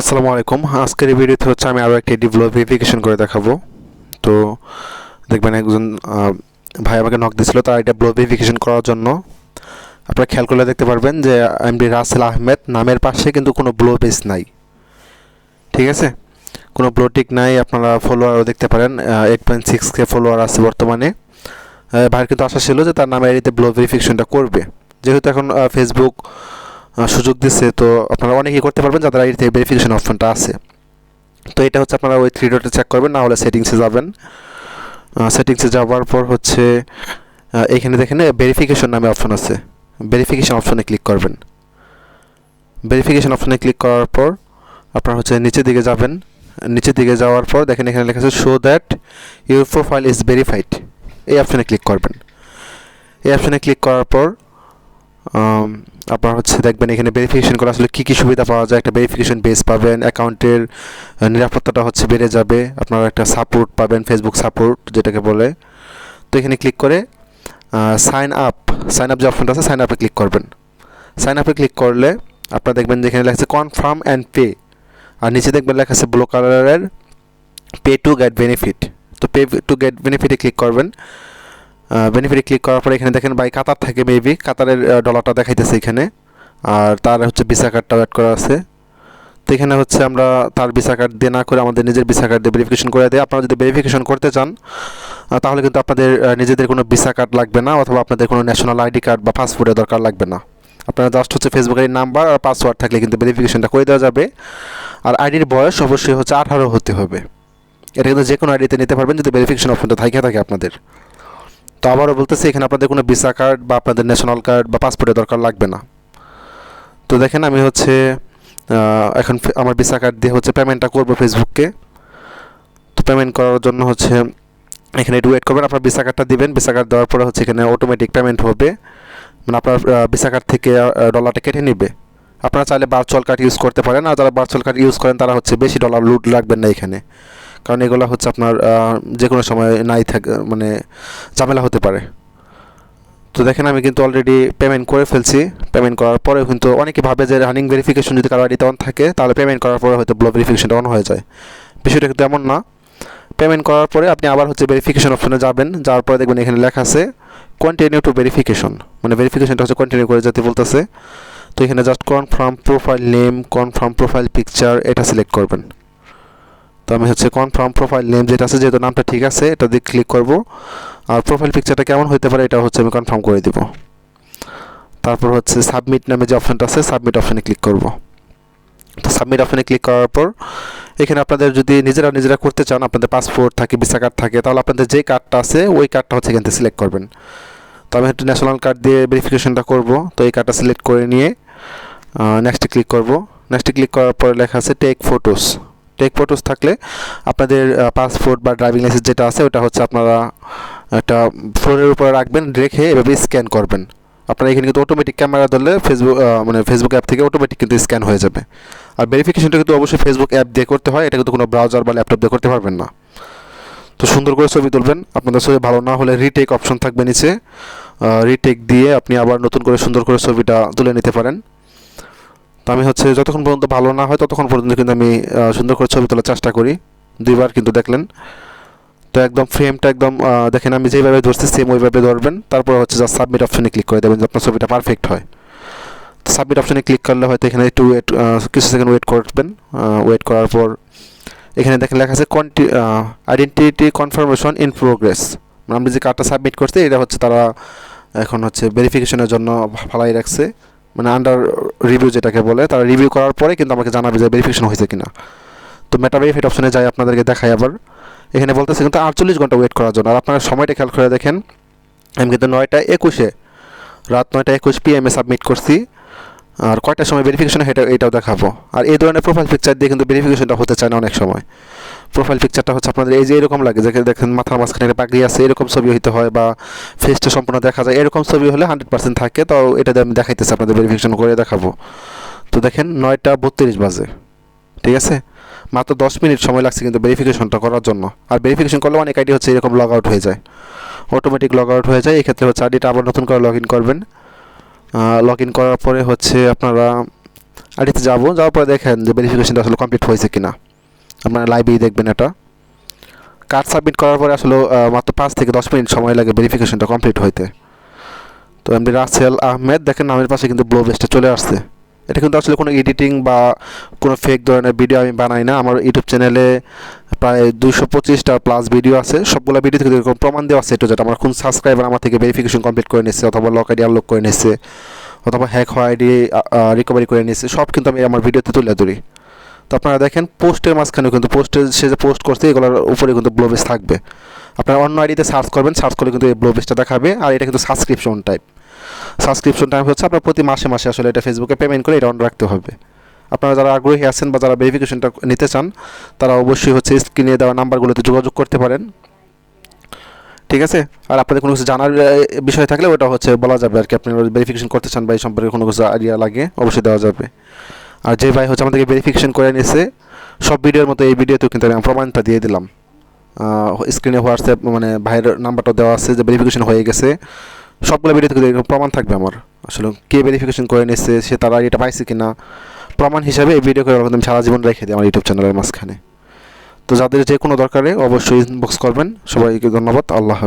আসসালামু আলাইকুম। আজকের এই ভিডিওতে হচ্ছে আমি আরও একটি ডেভেলপ ভেরিফিকেশন করে দেখাবো। তো দেখবেন একজন ভাই আমাকে নক দিয়েছিল, তার এটা ব্লো ভেরিফিকেশন করার জন্য। আপনারা খেয়াল করলে দেখতে পারবেন যে এমডি রাসেল আহমেদ নামের পাশে কিন্তু কোনো ব্লো বেস নাই। ঠিক আছে? কোনো ব্লো টিক নাই, আপনারা ফলোয়ারও দেখতে পারেন eight point six K follower আছে বর্তমানে। ভাইয়ের কিন্তু আশা ছিল যে তার নামে এরিতে ব্লো ভেরিফিকেশনটা করবে। যেহেতু এখন ফেসবুক সুযোগ দিচ্ছে তো আপনারা অনেকেই করতে পারবেন যাদের আইডিতে ভেরিফিকেশন অপশনটা আছে। তো এটা হচ্ছে আপনারা ওই থ্রি ডটে চেক করবেন না হলে সেটিংসে যাবেন সেটিংসে যাওয়ার পর হচ্ছে এখানে দেখেন ভেরিফিকেশন নামে অপশন আছে। ভেরিফিকেশন অপশনে ক্লিক করবেন। ভেরিফিকেশন অপশনে ক্লিক করার পর আপনারা হচ্ছে নিচের দিকে যাবেন। নিচের দিকে যাওয়ার পর দেখেন এখানে লেখা আছে show that your profile is verified এই অপশনে ক্লিক করবেন। এই অপশনে ক্লিক করার পর আপনার হচ্ছে দেখবেন এখানে ভেরিফিকেশন করে আসলে কী কী সুবিধা পাওয়া যায়। একটা ভেরিফিকেশন বেস পাবেন, অ্যাকাউন্টের নিরাপত্তাটা হচ্ছে বেড়ে যাবে। আপনারা একটা সাপোর্ট পাবেন ফেসবুক সাপোর্ট যেটাকে বলে। তো এখানে ক্লিক করে সাইন আপ সাইন আপ যে অপশনটা আছে সাইন আপে ক্লিক করবেন। সাইন আপে ক্লিক করলে আপনারা দেখবেন যেখানে লেখা কনফার্ম অ্যান্ড পে আর নিচে দেখবেন লেখা আছে ব্লু কালারের পে টু গেট বেনিফিট তো পে টু গেট বেনিফিটে ক্লিক করবেন। বেনিফিটে ক্লিক করার পরে এখানে দেখেন বাই কাতার থাকে মেবি কাতারের ডলারটা দেখাইতেছে এখানে। আর তার হচ্ছে ভিসা কার্ডটাও অ্যাড করা আছে। তো এখানে হচ্ছে আমরা তার ভিসা কার্ড দিয়ে না করে আমাদের নিজের ভিসা কার্ড দিয়ে ভেরিফিকেশন করে দিই। আপনারা যদি ভেরিফিকেশন করতে চান তাহলে কিন্তু আপনাদের নিজেদের কোনো ভিসা কার্ড লাগবে না অথবা আপনাদের কোনো ন্যাশনাল আইডি কার্ড বা পাসপোর্টের দরকার লাগবে না। আপনারা জাস্ট হচ্ছে ফেসবুকের নাম্বার আর পাসওয়ার্ড থাকলে কিন্তু ভেরিফিকেশনটা করে দেওয়া যাবে। আর আইডির বয়স অবশ্যই হচ্ছে আঠারো হতে হবে। এটা কিন্তু যে কোনো আইডিতে নিতে পারবেন যদি ভেরিফিকেশন অপশনটা থাকে থাকে আপনাদের। তো আবারও বলতেছি, এখানে আপনাদের কোনো ভিসা কার্ড বা আপনাদের ন্যাশনাল কার্ড বা পাসপোর্টের দরকার লাগবে না। তো দেখেন আমি হচ্ছে এখন আমার ভিসা কার্ড দিয়ে হচ্ছে পেমেন্টটা করব ফেসবুককে তো পেমেন্ট করার জন্য হচ্ছে, এখানে একটু ওয়েট করবেন, আপনার ভিসা কার্ডটা দিবেন, ভিসা কার্ড দেওয়ার পরে হচ্ছে এখানে অটোমেটিক পেমেন্ট হবে। মানে আপনার ভিসা কার্ড থেকে ডলারটা কেটে নেবে। আপনারা চাইলে ভার্চুয়াল কার্ড ইউজ করতে পারেন, আর যারা ভার্চুয়াল কার্ড ইউজ করেন, তারা হচ্ছে বেশি ডলার লুট রাখবেন না এখানে। কারণ এগুলো হচ্ছে আপনার যে কোনো সময় নাই থাকে মানে ঝামেলা হতে পারে। তো দেখেন আমি কিন্তু অলরেডি পেমেন্ট করে ফেলছি। পেমেন্ট করার পরে কিন্তু অনেকে ভাবে যে রানিং ভেরিফিকেশন যদি কারও আইডিতে অন থাকে, তাহলে পেমেন্ট করার পরে হয়তো ব্লক ভেরিফিকেশনটা অন হয়ে যায়। বিষয়টা কিন্তু এমন না। পেমেন্ট করার পরে আপনি আবার হচ্ছে ভেরিফিকেশন অপশনে যাবেন। যাওয়ার পরে দেখবেন এখানে লেখা আছে কন্টিনিউ টু ভেরিফিকেশন মানে ভেরিফিকেশনটা হচ্ছে কন্টিনিউ করে যেতে বলতেছে। তো এখানে just confirm profile name confirm profile picture এটা সিলেক্ট করবেন। তো আমি হচ্ছে কনফার্ম প্রোফাইল নেম যেটা আছে, যেহেতু নামটা ঠিক আছে, এটা দিয়ে ক্লিক করব। আর প্রোফাইল পিকচারটা কেমন হতে পারে, এটা হচ্ছে আমি কনফার্ম করে দিব। তারপর হচ্ছে সাবমিট নামে যে অপশনটা আছে সাবমিট অপশনে ক্লিক করব। তো সাবমিট অপশনে ক্লিক করার পর, এখানে আপনাদের যদি নিজেরা নিজেরা করতে চান, আপনাদের পাসপোর্ট থাকে ভিসা কার্ড থাকে, তাহলে আপনাদের যে কার্ডটা আছে, ওই কার্ডটা হচ্ছে এখান থেকে সিলেক্ট করবেন। তো আমি একটু ন্যাশনাল কার্ড দিয়ে ভেরিফিকেশনটা করব। তো এই কার্ডটা সিলেক্ট করে নিয়ে নেক্সটে ক্লিক করব। নেক্সটে ক্লিক করার পরে লেখা আছে টেক ফটোস টেক ফটোস থাকলে আপনাদের পাসপোর্ট বা ড্রাইভিং লাইসেন্স যেটা আছে, ওটা হচ্ছে আপনারা একটা ফোনের উপরে রাখবেন, রেখে এভাবে স্ক্যান করবেন। আপনারা এখানে কিন্তু অটোমেটিক ক্যামেরা ধরলে ফেসবুক মানে ফেসবুক অ্যাপ থেকে অটোমেটিক কিন্তু স্ক্যান হয়ে যাবে। আর ভেরিফিকেশনটা কিন্তু অবশ্যই ফেসবুক অ্যাপ দিয়ে করতে হয়, এটা কিন্তু কোনো ব্রাউজার বা ল্যাপটপ দিয়ে করতে পারবেন না। তো সুন্দর করে ছবি তুলবেন। আপনাদের ছবি ভালো না হলে রিটেক অপশন থাকবে নিচে। রিটেক দিয়ে আপনি আবার নতুন করে সুন্দর করে ছবিটা তুলে নিতে পারেন। তো আমি হচ্ছে যতক্ষণ পর্যন্ত ভালো না হয় ততক্ষণ পর্যন্ত কিন্তু আমি সুন্দর করে ছবি তোলার চেষ্টা করি। দুইবার কিন্তু দেখলেন। তো একদম ফ্রেমটা একদম দেখেন আমি যেভাবে ধরছি সেম ওইভাবে ধরবেন। তারপর হচ্ছে যা সাবমিট অপশনে ক্লিক করে দেবেন যে আপনার ছবিটা পারফেক্ট হয়। তো সাবমিট অপশনে ক্লিক করলে হয়তো এখানে একটু ওয়েট কিছু সেকেন্ড ওয়েট করবেন। ওয়েট করার পর এখানে দেখেন লেখা আছে কন্টি আইডেন্টিটি কনফার্মেশন ইন প্রোগ্রেস আমরা যে কার্ডটা সাবমিট করছি, এটা হচ্ছে তারা এখন হচ্ছে ভেরিফিকেশনের জন্য ফালাই রাখছে। মানে আন্ডার রিভিউ যেটাকে বলে, তারা রিভিউ করার পরে কিন্তু আমাকে জানাবে যে ভেরিফিকেশন হয়েছে কিনা। তো মেটা ভেরিফাইড অপশনে যাই আপনাদেরকে দেখাই আবার। এখানে বলতেছে কিন্তু আটচল্লিশ ঘণ্টা ওয়েট করার জন্য। আর আপনারা সময়টা খেয়াল করে দেখেন, আমি কিন্তু নয়টা একুশে, রাত নয়টা একুশ পি পিএমে সাবমিট করছি। আর কয়টার সময় ভেরিফিকেশন এটা এটাও দেখাবো। আর এই ধরনের প্রোফাইল পিকচার দিয়ে কিন্তু ভেরিফিকেশনটা হতে চায় না অনেক সময়। প্রোফাইল পিকচারটা হচ্ছে আপনাদের এই যে এরকম লাগে যেখানে দেখেন মাথার মাঝখানে একটা পাগড়ি আছে, এরকম ছবি হইতে হয় বা ফেসটা সম্পূর্ণ দেখা যায়, এরকম ছবি হলে হান্ড্রেড পার্সেন্ট থাকে। তো এটা আমি দেখাইতেছি, আপনাদের ভেরিফিকেশন করে দেখাবো। তো দেখেন নয়টা বত্রিশ বাজে, ঠিক আছে? মাত্র দশ মিনিট সময় লাগছে কিন্তু ভেরিফিকেশনটা করার জন্য। আর ভেরিফিকেশন করলে অনেক আইডি হচ্ছে এরকম লগ আউট হয়ে যায়। অটোমেটিক লগ আউট হয়ে যায়, এক্ষেত্রে হচ্ছে আইডিটা আবার নতুন করে লগ ইন করবেন। লগ ইন করার পরে হচ্ছে আপনারা আইডিতে যাব, যাওয়ার পরে দেখেন যে ভেরিফিকেশনটা আসলে কমপ্লিট হয়েছে কিনা। আপনারা লাইভেই দেখবেন এটা। কার্ড সাবমিট করার পরে আসলে মাত্র পাঁচ থেকে দশ মিনিট সময় লাগে ভেরিফিকেশনটা কমপ্লিট হইতে। তো এমনি রাসেল আহমেদ, দেখেন নামের পাশে কিন্তু ব্লো বেস্টে চলে আসছে। এটা কিন্তু আসলে কোনো এডিটিং বা কোনো ফেক ধরনের ভিডিও আমি বানাই না। আমার ইউটিউব চ্যানেলে প্রায় দুশো পঁচিশটা প্লাস ভিডিও আছে। সবগুলো ভিডিও থেকে এরকম প্রমাণ দেওয়া আছে এটা যেটা আমার কোন সাবস্ক্রাইবার আমার থেকে ভেরিফিকেশন কমপ্লিট করে নিচ্ছে অথবা লক আইডি আনলক করে নিচ্ছে অথবা হ্যাক হওয়া আইডি রিকভারি করে নিচ্ছে সব কিন্তু আমি আমার ভিডিওতে তুলে ধরি। তো আপনারা দেখেন, পোস্টের মাঝখানেও কিন্তু পোস্টে সে যে পোস্ট করছে, এগুলোর উপরে কিন্তু ব্লোবেস থাকবে। আপনারা অন্য আইডিতে সার্চ করবেন সার্চ করলে কিন্তু এই ব্লোবেসটা দেখাবে, আর এটা কিন্তু সাবস্ক্রিপশন টাইপ সাবস্ক্রিপশন টাইপ হচ্ছে আপনার প্রতি মাসে মাসে আসলে এটা ফেসবুকে পেমেন্ট করে এটা অন রাখতে হবে। আপনারা যারা আগ্রহী আছেন বা যারা ভেরিফিকেশনটা নিতে চান, তারা অবশ্যই হচ্ছে স্ক্রিনে দেওয়া নাম্বারগুলোতে যোগাযোগ করতে পারেন। ঠিক আছে? আর আপনাদের কোনো কিছু জানার বিষয় থাকলে ওটা হচ্ছে বলা যাবে আর কি। আপনি ভেরিফিকেশন করতে চান বা এই সম্পর্কে কোনো কিছু আইডিয়া লাগে, অবশ্যই দেওয়া যাবে। আর যে ভাই হচ্ছে আমাদেরকে ভেরিফিকেশন করে নিয়েছে সব ভিডিওর মতো এই ভিডিওতেও কিন্তু আমি প্রমাণটা দিয়ে দিলাম। স্ক্রিনে হোয়াটসঅ্যাপ মানে ভাইয়ের নাম্বারটা দেওয়া আছে যে ভেরিফিকেশন হয়ে গেছে। সবগুলো ভিডিওতে কিন্তু প্রমাণ থাকবে আমার। আসলে কে ভেরিফিকেশন করে নিয়েছে সে তার আইডিটা পাইছে কি না প্রমাণ হিসাবে এই ভিডিও করে আমি সারা জীবন রেখে দিই আমার ইউটিউব চ্যানেলের মাঝখানে। তো যাদের যে কোনো দরকারে অবশ্যই ইনবক্স করবেন। সবাইকে ধন্যবাদ। আল্লাহ হাফিজ।